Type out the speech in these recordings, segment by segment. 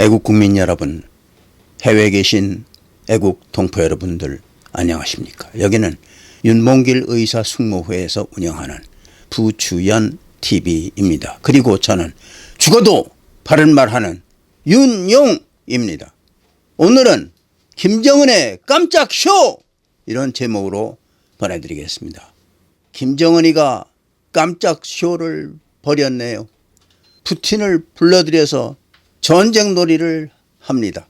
애국 국민 여러분, 해외에 계신 애국 동포 여러분들 안녕하십니까? 여기는 윤봉길 의사 숙모회에서 운영하는 부주연 TV입니다. 그리고 저는 죽어도 바른 말 하는 윤용입니다. 오늘은 김정은의 깜짝 쇼! 이런 제목으로 보내드리겠습니다. 김정은이가 깜짝 쇼를 벌였네요. 푸틴을 불러들여서 전쟁 놀이를 합니다.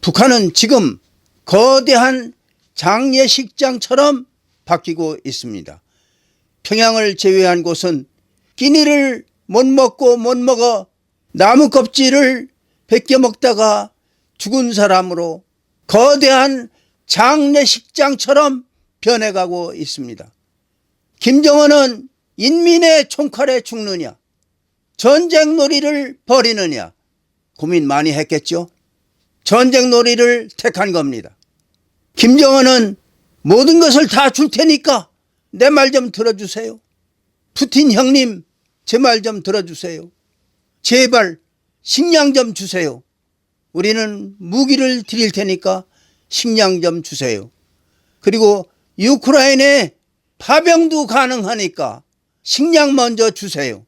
북한은 지금 거대한 장례식장처럼 바뀌고 있습니다. 평양을 제외한 곳은 끼니를 못 먹고 못 먹어 나무 껍질을 벗겨 먹다가 죽은 사람으로 거대한 장례식장처럼 변해가고 있습니다. 김정은은 인민의 총칼에 죽느냐, 전쟁 놀이를 벌이느냐 고민 많이 했겠죠. 전쟁 놀이를 택한 겁니다. 김정은은 모든 것을 다 줄 테니까 내 말 좀 들어주세요. 푸틴 형님 제 말 좀 들어주세요. 제발 식량 좀 주세요. 우리는 무기를 드릴 테니까 식량 좀 주세요. 그리고 유크라이나에 파병도 가능하니까 식량 먼저 주세요.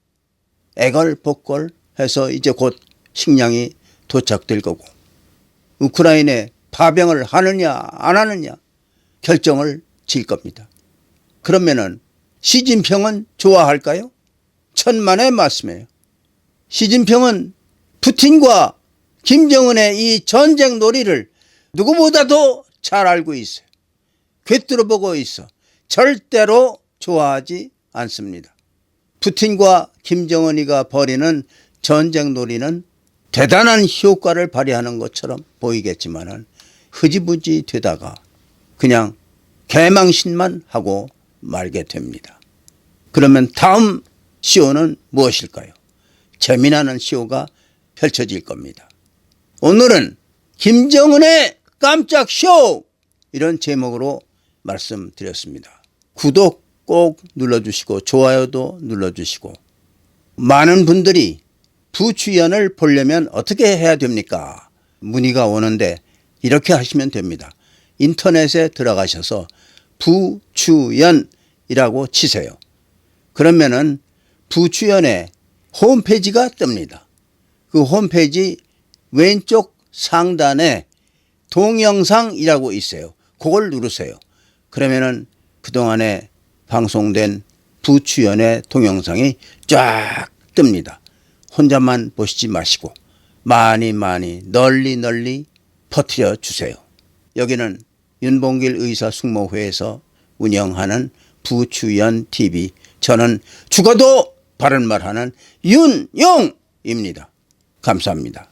애걸 복걸 해서 이제 곧 식량이 도착될 거고 우크라이나에 파병을 하느냐 안 하느냐 결정을 질 겁니다. 그러면은 시진핑은 좋아할까요? 천만의 말씀이에요. 시진핑은 푸틴과 김정은의 이 전쟁 놀이를 누구보다도 잘 알고 있어요. 꿰뚫어 보고 있어. 절대로 좋아하지 않습니다. 푸틴과 김정은이가 벌이는 전쟁 놀이는 대단한 효과를 발휘하는 것처럼 보이겠지만은 흐지부지 되다가 그냥 개망신만 하고 말게 됩니다. 그러면 다음 시호는 무엇일까요? 재미나는 시호가 펼쳐질 겁니다. 오늘은 김정은의 깜짝 쇼! 이런 제목으로 말씀드렸습니다. 구독 꼭 눌러주시고 좋아요도 눌러주시고 많은 분들이 부추연을 보려면 어떻게 해야 됩니까? 문의가 오는데 이렇게 하시면 됩니다. 인터넷에 들어가셔서 부추연이라고 치세요. 그러면은 부추연의 홈페이지가 뜹니다. 그 홈페이지 왼쪽 상단에 동영상이라고 있어요. 그걸 누르세요. 그러면은 그동안에 방송된 부추연의 동영상이 쫙 뜹니다. 혼자만 보시지 마시고 많이 많이 널리 널리 퍼뜨려 주세요. 여기는 윤봉길 의사 숙모회에서 운영하는 부추연 TV 저는 죽어도 바른 말하는 윤용입니다. 감사합니다.